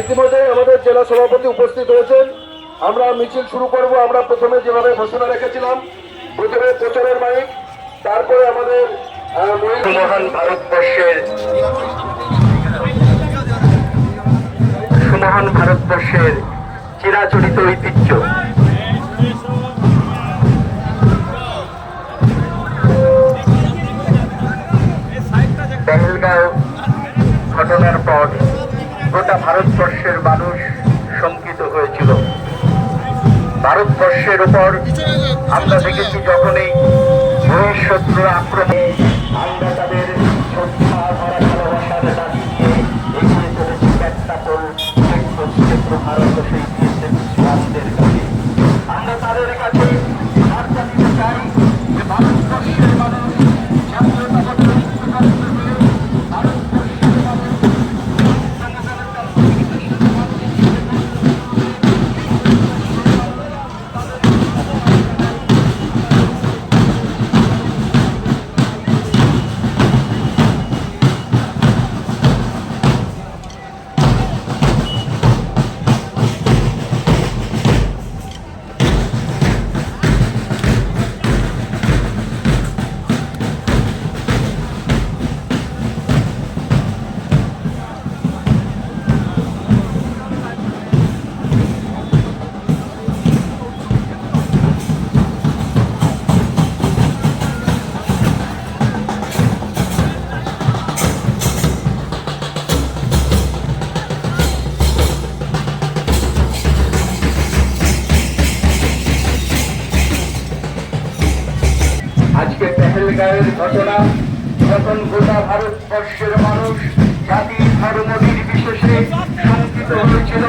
ইতিমধ্যে আমাদের জেলা সভাপতি উপস্থিত হয়েছেন। আমরা মিছিল শুরু করব। আমরা প্রথমে যেভাবে ঘোষণা রেখেছিলাম প্রথমে প্রচারের মাইক, তারপরে আমাদের মহান ভারতবর্ষের ভারতবর্ষের চিরাচরিত ঐতিহ্য। ঘটনার পর গোটা ভারতবর্ষের মানুষ শঙ্কিত হয়েছিল। ভারতবর্ষের উপর আমরা দেখেছি যখনই বহিঃশত্রু আক্রমণ আরো ঘটনা যখন গোটা ভারতবর্ষের মানুষ জাতি ধর্ম নির্বিশেষে শঙ্কিত হয়েছিল,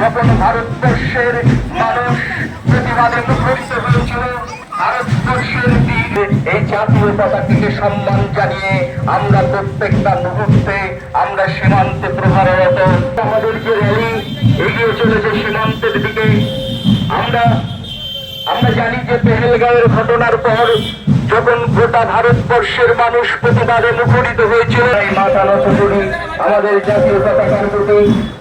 যখন ভারতবর্ষের মানুষ প্রতিবাদে মুখরিত হয়েছিল, ভারতবর্ষের এই জাতীয় পতাকাকে সম্মান জানিয়ে আমরা প্রত্যেকটা মুহূর্তে আমরা সীমান্তে প্রহাররত আমাদের যে র্যালি এগিয়ে চলেছে সীমান্তের দিকে, আমরা আমরা জানি যে পেহেলগাঁওয়ের ঘটনার পর যখন গোটা ভারতবর্ষের মানুষ প্রতিবাদে মুখরিত হয়েছিল মাথা নত করি, আমাদের জাতীয় পতাকার প্রতি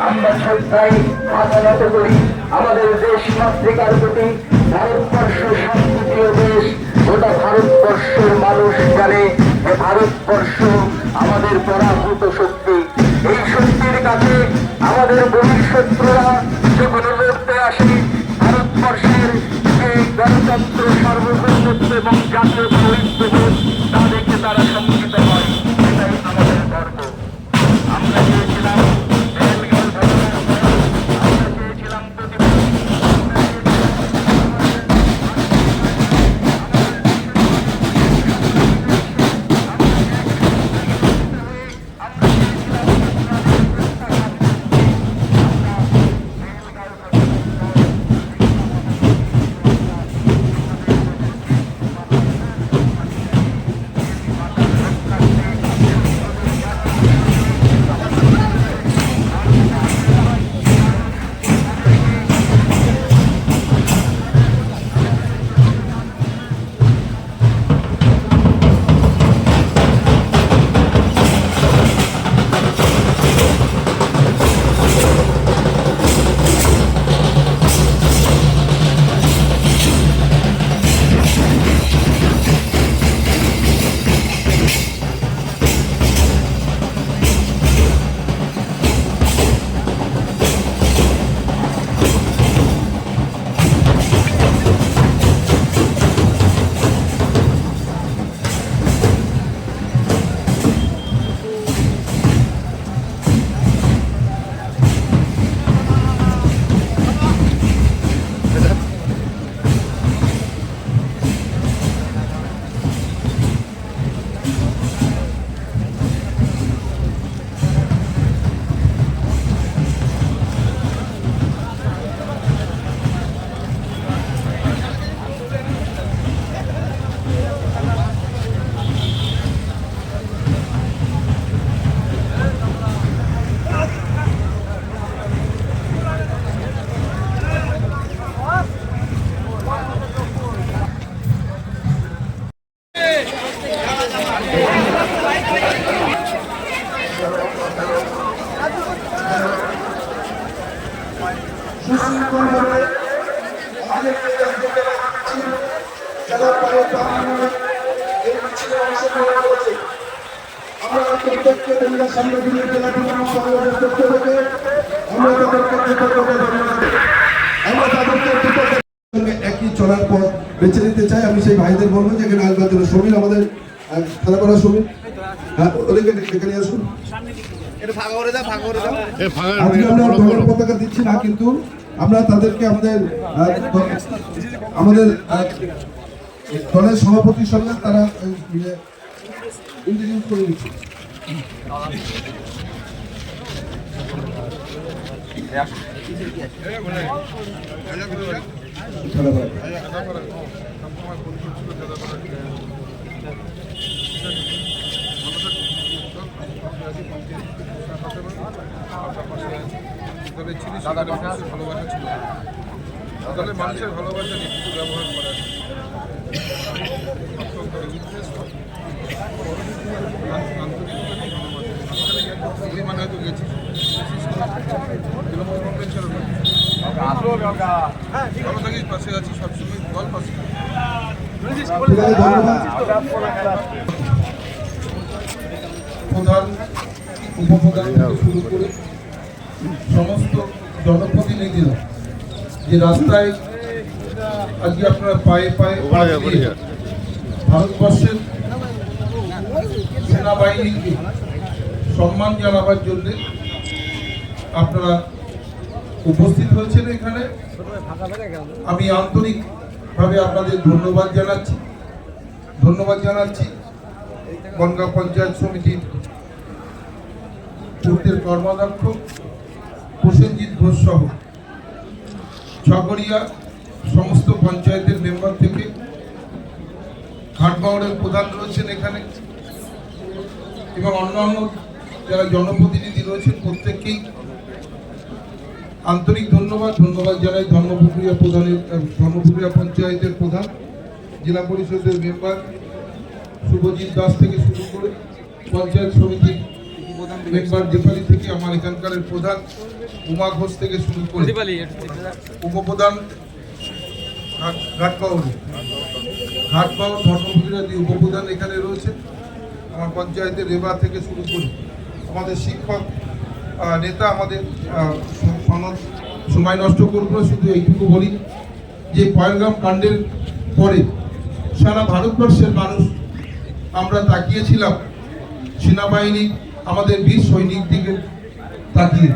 আমরা শ্রদ্ধায় মাথা নত করি, আমাদের দেশ মাতৃকার প্রতি ভারতবর্ষ শান্তিপ্রিয় দেশ, গোটা ভারতবর্ষের মানুষ জানে যে ভারতবর্ষ আমাদের পরাভূত শক্তি। এই শক্তির কাছে আমাদের বহিঃশত্রুরা মহিলা জেলা বিধান সংগঠনের পক্ষ থেকে আমরা তাদেরকে কৃতজ্ঞতা জানাই আমরা তাদেরকে কৃতজ্ঞতা একই চলার পথ বেছে নিতে চাই। আমি সেই ভাইদের বলব যে এখানে আসবার জন্য সমীর আমাদের থানাপাড়া সমীর হ্যাঁ ওদেরকে এখানে আসুন। আজকে আমরা দলের পতাকা দিচ্ছি না কিন্তু আমরা তাদেরকে আমাদের আমাদের দলের সভাপতির সঙ্গে তারা ইন্ট্রোডিউস করে নিচ্ছে। ভালোবাসা ছিল দলের মানুষের ভালোবাসা নিয়ে ব্যবহার করা মানে পাশে আছি সবসময় পাশে। প্রধান উপপ্রধান শুরু করে সমস্ত জনপ্রতিনিধিরা যে রাস্তায় আজকে আপনারা পায়ে পায়ে ভারতবর্ষের সেনাবাহিনীকে সম্মান জানাবার জন্য আপনারা উপস্থিত হয়েছেন এখানে। আমি আন্তরিকভাবে আপনাদের ধন্যবাদ জানাচ্ছি। ধন্যবাদ জানাচ্ছি বনগাঁ পঞ্চায়েত সমিতির পূর্তের কর্মাধ্যক্ষ প্রসেনজিৎ ঘোষ সহ ছগড়িয়া সমস্ত পঞ্চায়েতের মেম্বার থেকে ঘাটবাউড়ের প্রধান রয়েছেন এখানে এবং অন্যান্য যারা জনপ্রতিনিধি রয়েছেন প্রত্যেককেই আন্তরিক ধন্যবাদ ধন্যবাদ জানাই ধর্মপুকুরিয়া প্রধানের ধর্মপুকুরিয়া পঞ্চায়েতের প্রধান জেলা পরিষদের মেম্বার শুভজিৎ দাস থেকে শুরু করে পঞ্চায়েত সমিতির মেম্বার জেপালি থেকে আমার এখানকার প্রধান উমা ঘোষ থেকে শুরু করে উপপ্রধান ঘাট- ঘাটবাউরি ঘাটবাউর ধর্মপুরীরা যে উপপ্রধান এখানে রয়েছে আমার পঞ্চায়েতের রেবা থেকে শুরু করে আমাদের শিক্ষক নেতা আমাদের সনদ সময় নষ্ট করব না, শুধু এইটুকু বলি যে পয়লগাম কাণ্ডের পরে সারা ভারতবর্ষের মানুষ আমরা তাকিয়েছিলাম সেনাবাহিনী আমাদের বীর সৈনিক দিকে তাকিয়ে।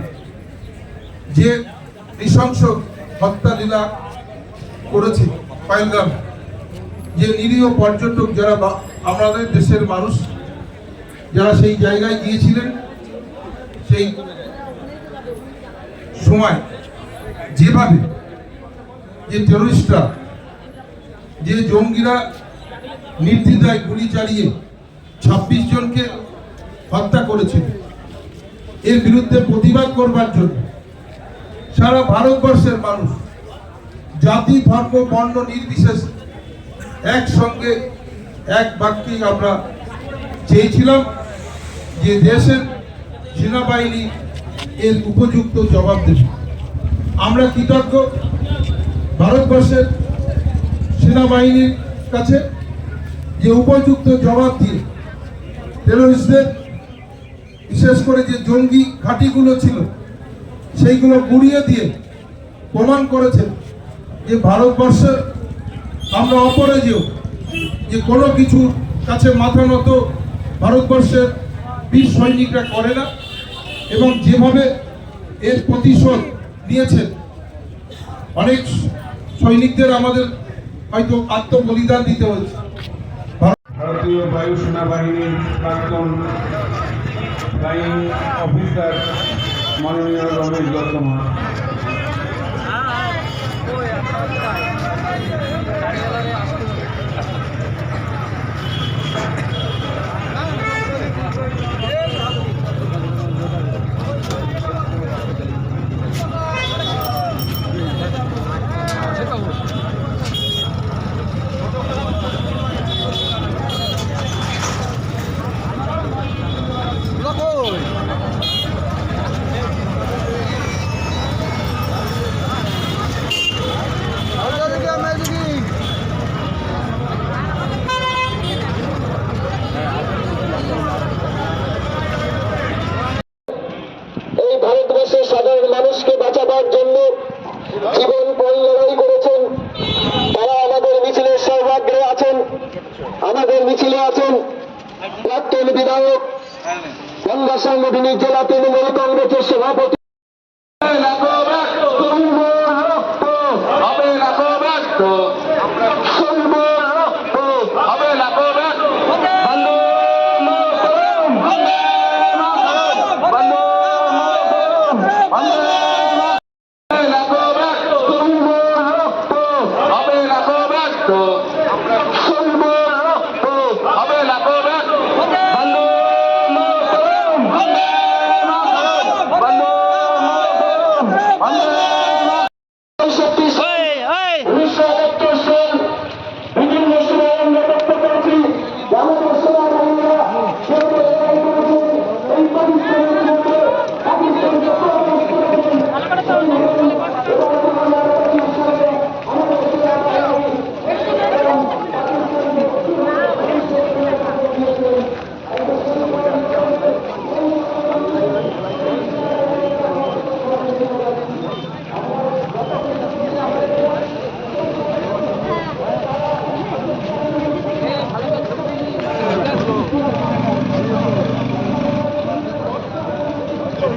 যে নৃশংস হত্যা লীলা করেছে পয়লগাম যে নিরীহ পর্যটক যারা আমাদের দেশের মানুষ যারা সেই জায়গায় গিয়েছিলেন সেই সময় যেভাবে যে টেরোরিস্টরা যে জঙ্গিরা নির্দ্বিধায় গুলি চালিয়ে ছাব্বিশ জনকে হত্যা করেছিল এর বিরুদ্ধে প্রতিবাদ করবার জন্য সারা ভারতবর্ষের মানুষ জাতি, ধর্ম, বর্ণ নির্বিশেষ একসঙ্গে এক বাক্যে আমরা চেয়েছিলাম যে দেশের সেনাবাহিনী এর উপযুক্ত জবাব দেবে। আমরা কৃতজ্ঞ ভারতবর্ষের সেনাবাহিনীর কাছে যে উপযুক্ত জবাব দিয়ে টেরোরিস্টদের বিশেষ করে যে জঙ্গি ঘাঁটিগুলো ছিল, সেইগুলো গুড়িয়ে দিয়ে প্রমাণ করেছেন যে ভারতবর্ষের আমরা অপরাজেয়, যে কোনো কিছুর কাছে মাথা নত ভারতবর্ষের বীর সৈনিকরা করে না। এবং যেভাবে এর প্রতিশোধ নিয়েছেন, অনেক সৈনিকদের আমাদের হয়তো আত্মবলিদান দিতে হয়েছে ভারতীয় বায়ু সেনাবাহিনীর প্রাক্তন ফ্লাইং অফিসার মাননীয় রমেশ দত্ত।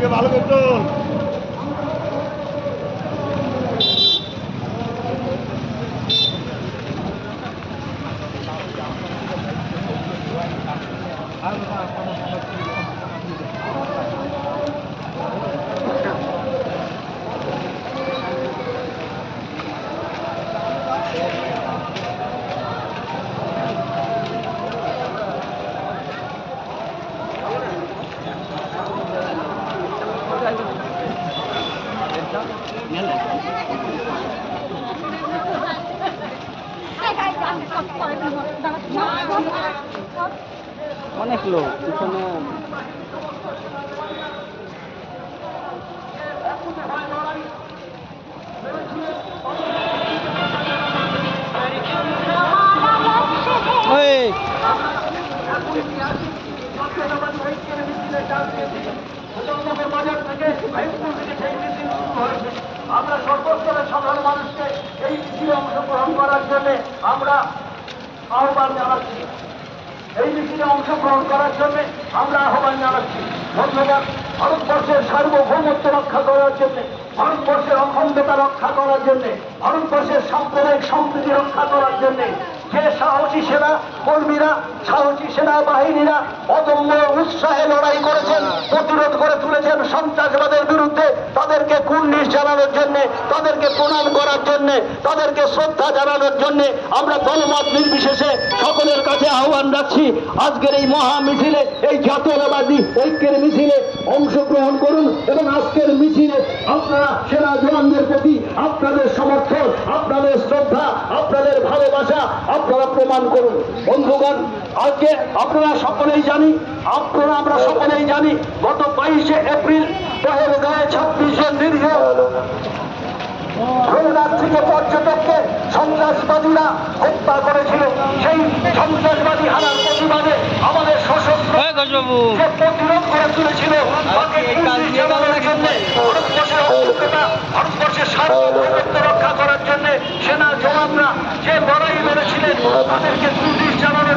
ভালো করতো অনেক লোক পিছনে। ওই আমরা সর্বস্তরের সাধারণ মানুষকে এই মিছিলে অংশগ্রহণ করার জন্য আমরা আহ্বান জানাচ্ছি। এই মিছিলে অংশগ্রহণ করার জন্য আমরা আহ্বান জানাচ্ছি। ধন্যবাদ ভারতবর্ষের সার্বভৌমত্ব রক্ষা করার জন্য, ভারতবর্ষের অখণ্ডতা রক্ষা করার জন্য, ভারতবর্ষের সাম্প্রদায়িক সম্প্রীতি রক্ষা করার জন্য, যে সাহসী সেনা কর্মীরা, সাহসী সেনা বাহিনীরা অদম্য উৎসাহে লড়াই করেছেন, প্রতিরোধ করে তুলেছেন সন্ত্রাসবাদের বিরুদ্ধে। তাদেরকে কুর্নিশ জানানোর জন্য, তাদেরকে প্রণাম করার জন্য, তাদেরকে শ্রদ্ধা জানানোর জন্য আমরা দলমত নির্বিশেষে সকলের কাছে আহ্বান রাখছি। আজকের এই মহা মিছিলে এই জাতীয়তাবাদী ঐক্যের মিছিলে অংশগ্রহণ করুন এবং আজকের মিছিলে আপনারা সেনা জওয়ানদের প্রতি আপনাদের সমর্থন, আপনাদের শ্রদ্ধা, আপনাদের ভালোবাসা আপনারা প্রমাণ করুন। বন্ধুগণ আজকে আপনারা সকলেই জানি আপনারা আমরা সকলেই জানি গত বাইশে এপ্রিল পহেলগাঁয়ে ছাব্বিশ জন নিরীহ খুলনার থেকে পর্যটককে সন্ত্রাসবাদীরা হত্যা করেছিল। সেই সন্ত্রাসবাদী হানার প্রতিবাদে আমাদের সশস্ত্র যে প্রতিরোধ করে তুলেছিল? জন্যে, ভারতবর্ষের সার্বভৌমত্ব রক্ষা করার জন্য সেনা জওয়ানরা যে লড়াই লড়েছিলেন তাদেরকে পুলিশ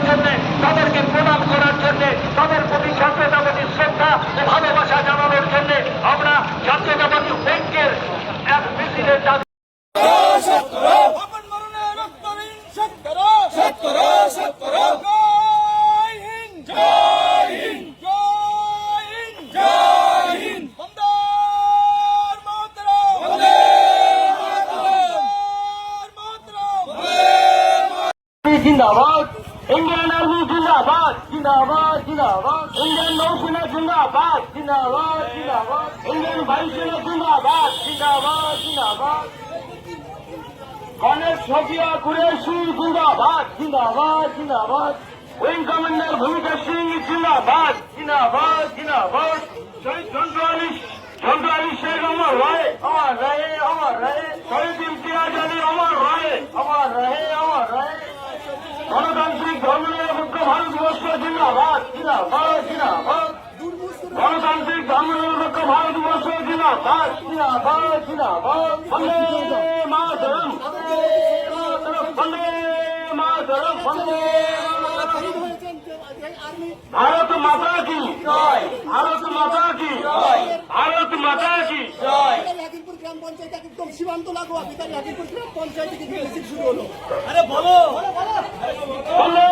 জানানোর জন্য তাদেরকে প্রণাম করার জন্য তাদের প্রতি জাতীয়তাবাদী শ্রদ্ধা ও ভালোবাসা জানানোর জন্য আমরা জাতীয়তাবাদী ঐক্যের এক মিছিলের ডাক আপন মরণে রক্তহীন সত্তর সত্তর সত্তর জয় হিন্দ জয় হিন্দ জয় হিন্দ জয় হিন্দ বন্দে মাতরম বন্দে মাতরম বন্দে জিন্দাবাদ ইন্ডিয়ান আর্মি জিন্দাবাদ জিন্দাবাদ জিন্দাবাদ। ইন্ডিয়ান নৌসেনা জিন্দাবাদ জিন্দাবাদ জিন্দাবাদ। ইন্ডিয়ান বায়ুসেনা জিন্দাবাদ জিন্দাবাদ জিন্দাবাদ। গণেশ সফিয়া কুরেশি জিন্দাবাদ জিন্দাবাদ জিন্দাবাদ। উইং কমান্ডার ভূমিকা সিং জিন্দাবাদ জিন্দাবাদ জিন্দাবাদ। শহীদ চন্দ্র আলী চন্দ্র আলী শেখ আমার রায় আমার রায়ে আমার রায়ে। শহীদ ইমতিয়াজ আলী আমার রায়ে আমার রায়ে আমার রায়ে। গণতান্ত্রিক ধর্মনিরপেক্ষ জিন্দাবাদ জিন্দাবাদ। গণতান্ত্রিক ধর্মনিরপেক্ষ ভারতবর্ষ জিন্দাবাদ। জিন্দাবাদ জিন্দাবাদ। বন্দে মাতরম। বন্দে মাতরম বন্দে ভারত মাতা কি? ভারত মাতা কি? ভারত মাতা কি? হাকিমপুর গ্রাম পঞ্চায়েত একদম সীমান্ত লাগোয়া বিকারি হাকিমপুর গ্রাম পঞ্চায়েত থেকে শুরু হলো। আরে বলো। বলো